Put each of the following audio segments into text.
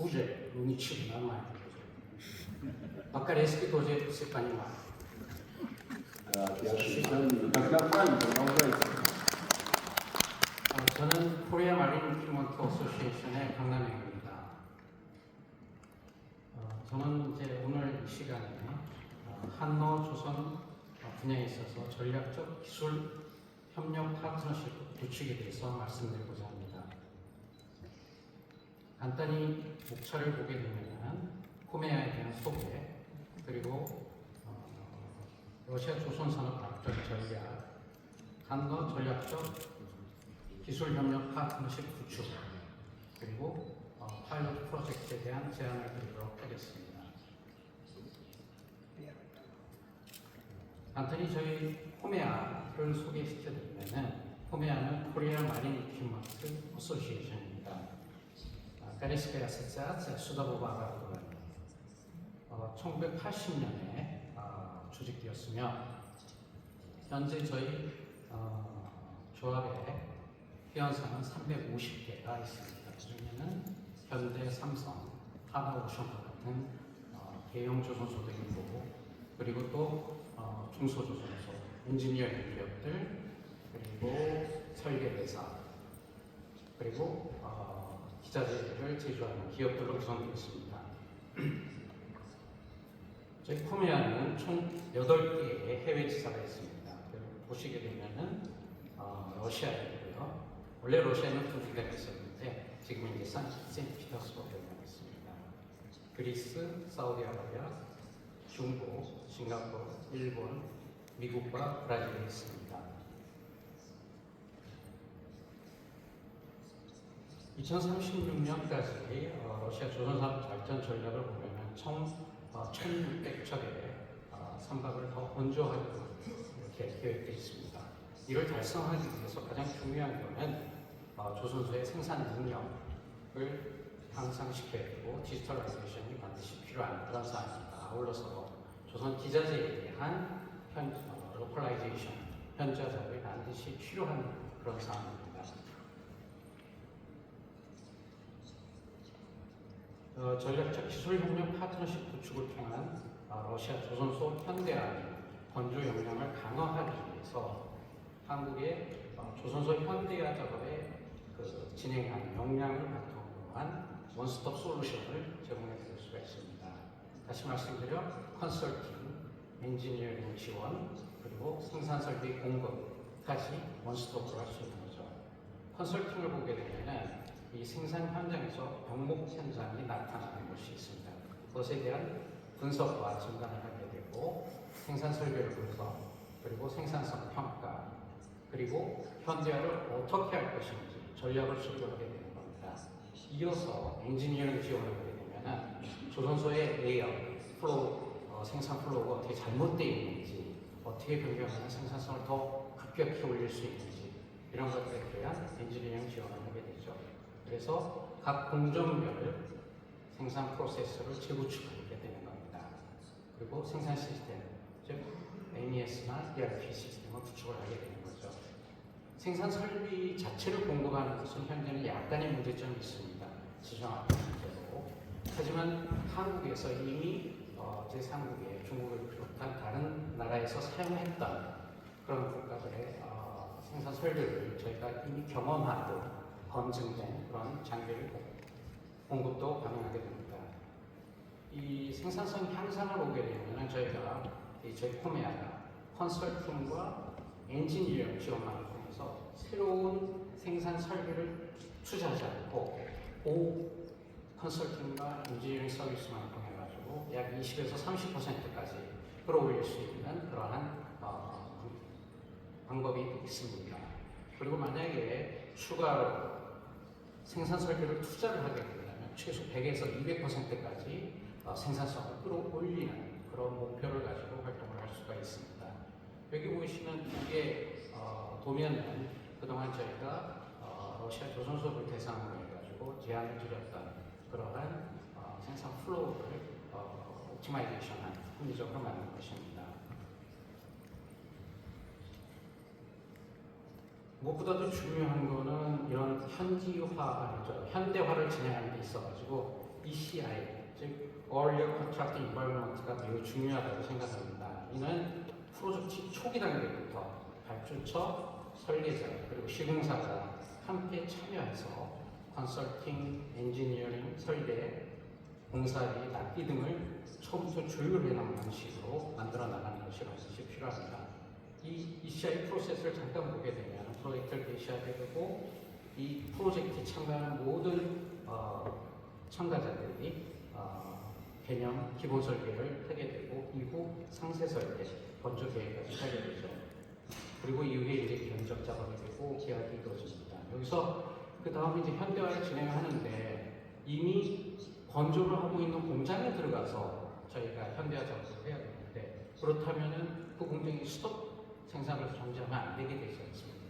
уже ничего, нормально. Пока резкий тоже все понимают. Так, я ошибся. Так нормально, продолжайте. 어, 저는 코리아 마린 키먼트 어소시에이션의 강남행입니다. 어, 저는 이제 오늘 이 시간에 어, 한노 조선 어, 분야에 있어서 전략적 기술 협력 파트너십 구축에 대해서 말씀드리고자 합니다. 간단히 목차를 보게 되면 코메아에 대한 소개 그리고 어, 러시아 조선 산업 발전 전략 한노 전략적 기술 협력 파트너십 구축 그리고 어, 파일럿 프로젝트에 대한 제안을 드리도록 하겠습니다. 간단히 저희 코메아를 소개시켜드리면은 코메아는 코리아 마린 이퀴먼트 어소시에이션 베네스케 아세츠아츠 수다보바가 어, 1980년에 어, 아, 조직되었으며 현재 저희 어, 조합에 회원사는 350개가 있습니다. 그중에는 현대, 삼성, 하나오션과 같은 어, 대형 조선소도 있고 그리고 또 어, 중소조선소, 엔지니어링 기업들 그리고 설계회사 그리고 어, 기자재를 제조하는 기업들로 구성되어 있습니다. 저희 코미아는 총 8개의 해외 지사가 있습니다. 보시게 되면은 어, 러시아에 있고요. 원래 러시아는 두 개가 있었는데 지금 이제 산 세인트피터스버그에 있습니다. 그리스, 사우디아라비아, 중국, 싱가포르, 일본, 미국과 브라질에 있습니다. 2036년까지 어, 러시아 조선산업 발전 전략을 보면 총 어, 1,600척의 어, 선박을 더 건조하도록 이렇게 계획되어 있습니다. 이를 달성하기 위해서 가장 중요한 것은 어, 조선소의 생산 능력을 향상시켜야 되고 디지털라이제이션이 반드시 필요한 그런 사안입니다. 아울러서 조선 기자재에 대한 현, 어, 로컬라이제이션, 현지화 작업이 반드시 필요한 그런 사안입니다. 어, 전략적 기술 협력 파트너십 구축을 통한 어, 러시아 조선 소 현대화의 건조 역량을 강화하기 위해서 한국의 어, 조선소 현대화 작업에 그 진행하는 역량을 바탕으로 한 원스톱 솔루션을 제공해 드릴 수가 있습니다. 다시 말씀드려 컨설팅, 엔지니어링 지원, 그리고 생산 설비 공급까지 원스톱으로 할 수 있는 거죠. 컨설팅을 보게 되면은 이 생산 현장에서 병목 현상이 나타나는 것이 있습니다. 그것에 대한 분석과 진단을 하게 되고 생산 설비를 분석, 그리고 생산성 평가, 그리고 현대화를 어떻게 할 것인지 전략을 수립하게 되는 겁니다. 이어서 엔지니어링 지원을 하게 되면은 조선소의 레이아웃, 플로우, 어, 생산 플로우가 어떻게 잘못되어 있는지, 어떻게 변경하면 생산성을 더 급격히 올릴 수 있는지 이런 것들에 대한 엔지니어링 지원을 하게 되죠. 그래서 각 공정별 생산 프로세스를 재구축하게 되는 겁니다. 그리고 생산 시스템, 즉 MES나 ERP 시스템을 구축을 하게 되는 거죠. 생산 설비 자체를 공급하는 것은 현재는 약간의 문제점이 있습니다. 지정학적 문제로. 하지만 한국에서 이미 어, 제3국의 중국을 비롯한 다른 나라에서 사용했던 그런 국가들의 어, 생산 설비를 저희가 이미 경험하고 검증된 그런 장비를 공급도 가능하게 됩니다. 이 생산성 향상을 오게 되면 저희가 이 저희 코메아가 컨설팅과 엔지니어 지원만을 통해서 새로운 생산 설비를 투자하지 않고 오 컨설팅과 엔지니어링 서비스만 통해 가지고 약 20에서 30%까지 끌어올릴 수 있는 그러한 어, 방법이 있습니다. 그리고 만약에 추가로 생산 설비를 투자를 하게 된다면 최소 100에서 200%까지 어, 생산성을 끌어올리는 그런 목표를 가지고 활동을 할 수가 있습니다. 여기 보시는 이게 어, 도면은 그동안 저희가 어, 러시아 조선소를 대상으로 해가지고 제안을 드렸던 그러한 어, 생산 플로우를 어, 옵티마이제이션한 합리적으로 만든 것입니다. 무엇보다도 중요한 거는 이런 현지화죠. 현대화를 진행하는 데 있어가지고 ECI, 즉 Earlier Contract Environment가 매우 중요하다고 생각합니다. 이는 프로젝트 초기 단계부터 발주처, 설계자, 그리고 시공사가 함께 참여해서 컨설팅, 엔지니어링, 설계, 공사비, 납기 등을 처음부터 조율해 놓은 방식으로 만들어 나가는 것이 반드시 필요합니다. 이 ECI 프로세스를 잠깐 보게 되면 프로젝트를 개시하게 되고 이 프로젝트에 참가하는 모든 어, 참가자들이 어, 개념 기본 설계를 하게 되고 이후 상세 설계, 건조 계획까지 하게 되죠. 그리고 이후에 이제 견적 작업이 되고 계약이 이루어집니다. 여기서 그 다음에 이제 현대화를 진행하는데 이미 건조를 하고 있는 공장에 들어가서 저희가 현대화 작업을 해야 되는데 그렇다면은 그 공장이 스톱 생산을 정지하면 안 되게 되지 않습니까?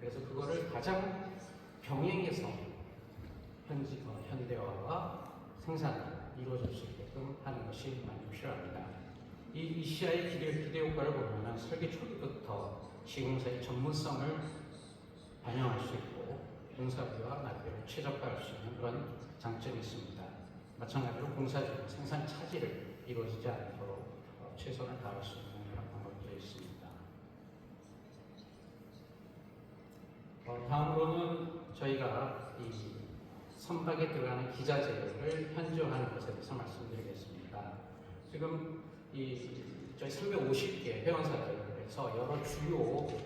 그래서 그거를 가장 병행해서 현지 어, 현대화와 생산이 이루어질 수 있게끔 하는 것이 많이 필요합니다. 이 ECI 기대, 기대 효과를 보면은 설계 초기부터 시공사의 전문성을 반영할 수 있고 공사비와 납비를 최적화할 수 있는 그런 장점이 있습니다. 마찬가지로 공사적 생산 차질을 이루어지지 않도록 어, 최선을 다할 수 있는 그런 방법도 있습니다. 어, 다음으로는 저희가 이 선박에 들어가는 기자재를 현지화하는 것에 대해서 말씀드리겠습니다. 지금 이 저희 350개 회원사들에서 여러 주요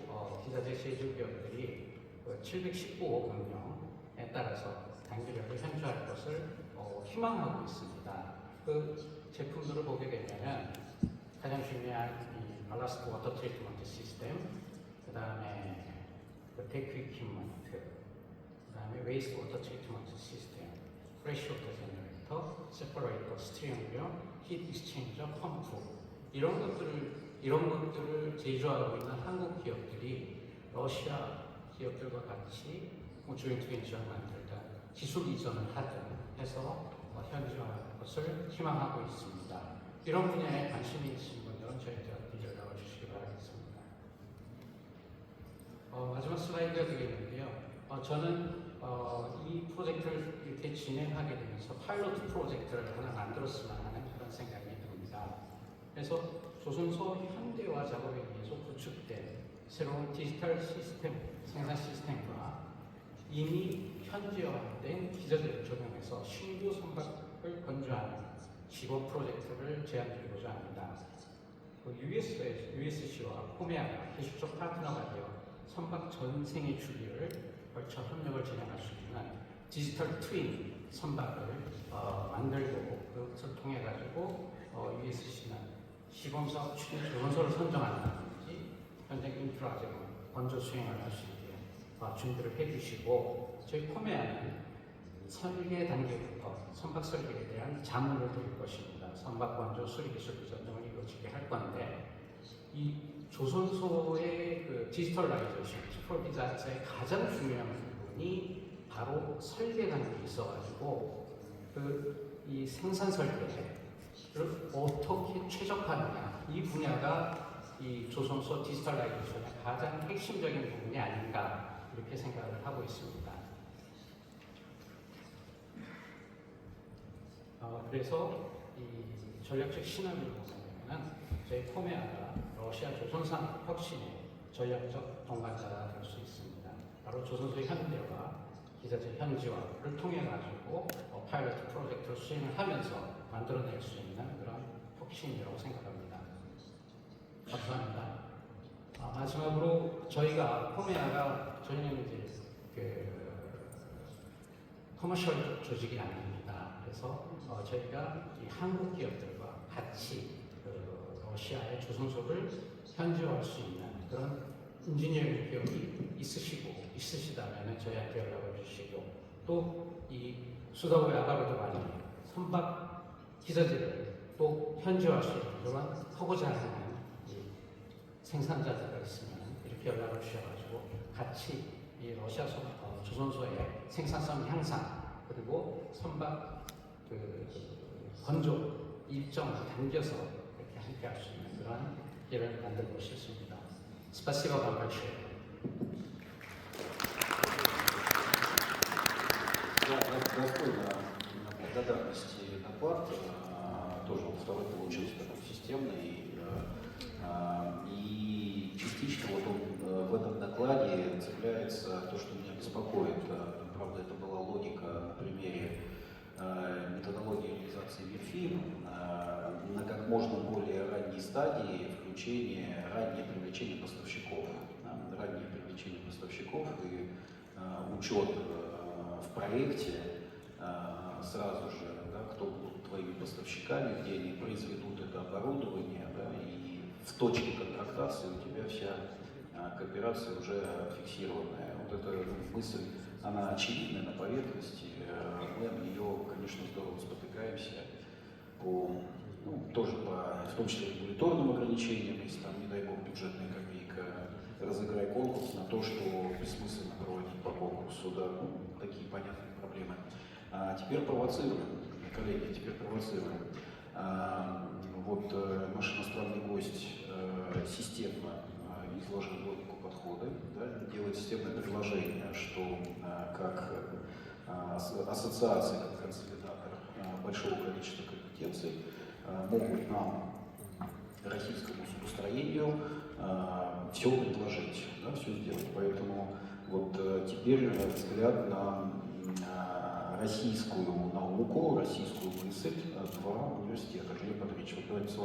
어, 기자재 제조 기업들이 그 719호 명령에 따라서 단기별로 현주할 것을 어, 희망하고 있습니다. 그 제품들을 보게 되면 가장 중요한 이 발라스트 워터 트리트먼트 시스템, 그 다음에 그 데크위키먼트, 그 다음에 웨이스트 워터 트리트먼트 시스템, 프레시 워터 제너레이터, 세퍼레이터, 스티링 히트 익스체인저, 펌프 이런 것들을 이런 것들을 제조하고 있는 한국 기업들이 러시아 기업들과 같이 뭐 조인트 벤처를 만들든 기술 이전을 하든 해서 어, 현지화하는 것을 희망하고 있습니다. 이런 분야에 관심 이 있으신 분들은 저희들한테 연락을 주시기 바라겠습니다. 어, 마지막 슬라이드가 되겠는데요. 어, 저는 어, 이 프로젝트를 이렇게 진행하게 되면서 파일럿 프로젝트를 하나 만들었으면 하는 그런 생각이 듭니다. 그래서 조선소 현대화 작업에 의해서 구축된 새로운 디지털 시스템, 생산 시스템과 이미 현지화된 기자재를 적용해서 신규 선박을 건조하는 직업 프로젝트를 제안드리고자 합니다. 그 US, USC와 포메아가 기술적 파트너가 되어 선박 전생의 주기를 걸쳐 협력을 진행할 수 있는 디지털 트윈 선박을 어, 만들고 그것을 통해 가지고 어, USC는 시범사업 추진 조건소를 선정한다든지 현장 인프라 제공, 건조 수행을 할 수 있게 어, 준비를 해주시고 저희 포메아는 설계 단계부터 선박 설계에 대한 자문을 드릴 것입니다. 선박 건조 수리 기술 전정을 이루어지게 할 건데 이 조선소의 그 디지털라이제이션, 슈퍼비자의 가장 중요한 부분이 바로 설계 단계에 있어가지고 그 이 생산 설계를 어떻게 최적화하느냐 이 분야가 이 조선소 디지털라이제이션의 가장 핵심적인 부분이 아닌가 이렇게 생각을 하고 있습니다. 어, 그래서 이 전략적 시나리오를 보면 저희 포메아가 러시아 조선산 혁신의 전략적 동반자가 될 수 있습니다. 바로 조선소의 현대화, 기자재 현지화를 통해 가지고 어, 파일럿 프로젝트를 수행을 하면서 만들어낼 수 있는 그런 혁신이라고 생각합니다. 감사합니다. 아, 마지막으로 저희가 포메아가 저희는 이제 그 커머셜 조직이 아닙니다. 그래서 어, 저희가 이 한국 기업들과 같이 그 러시아의 조선소를 현지화할 수 있는 그런 인지니어링 기업이 있으시고 있으시다면 저희한테 연락을 주시고 또 이 수다고 야가로도 많이 선박 기자재를 또 현지화할 수 있는 그런 하고자 하는 이 생산자들가 있으면 이렇게 연락을 주셔가지고 같이 이 러시아 소, 어, 조선소의 생산성 향상 그리고 선박 그 건조 일정을 당겨서 спящим Израиль и Ренкан Дегоши Субдас. Спасибо вам большое. Я благодарен э, на благодарности Ренопарт. А, тоже он второй получился такой системный. И а, а, частично вот он э, в этом докладе цепляется то, что меня беспокоит. Правда, это была логика на примере методологии реализации МИРФИМ э, на как можно более ранней стадии включения, раннее привлечение поставщиков, э, раннее привлечение поставщиков и э, учет э, в проекте э, сразу же, да, кто будут твоими поставщиками, где они произведут это оборудование, да, и в точке контрактации у тебя вся э, кооперация уже фиксированная. Вот эта мысль, она очевидна на поверхности, э, мы об нее, конечно, здорово спотыкаемся по, ну, тоже по, в том числе регуляторным ограничениям, если там, не дай бог, бюджетная копейка, разыграй конкурс на то, что бессмысленно проводить по конкурсу, да, ну, такие понятные проблемы. А теперь провоцируем, коллеги, теперь провоцируем. А, вот э, наш иностранный гость э, системно э, изложил логику подхода, да, делает системное предложение, что как э, ас- ассоциация, как консолидатор э, большого количества компетенций э, могут нам, российскому судостроению, все предложить, да, все сделать. Поэтому вот э, теперь взгляд на э, российскую науку, российскую мысль, э, два университета. Глеб Андреевич, вот давайте с вас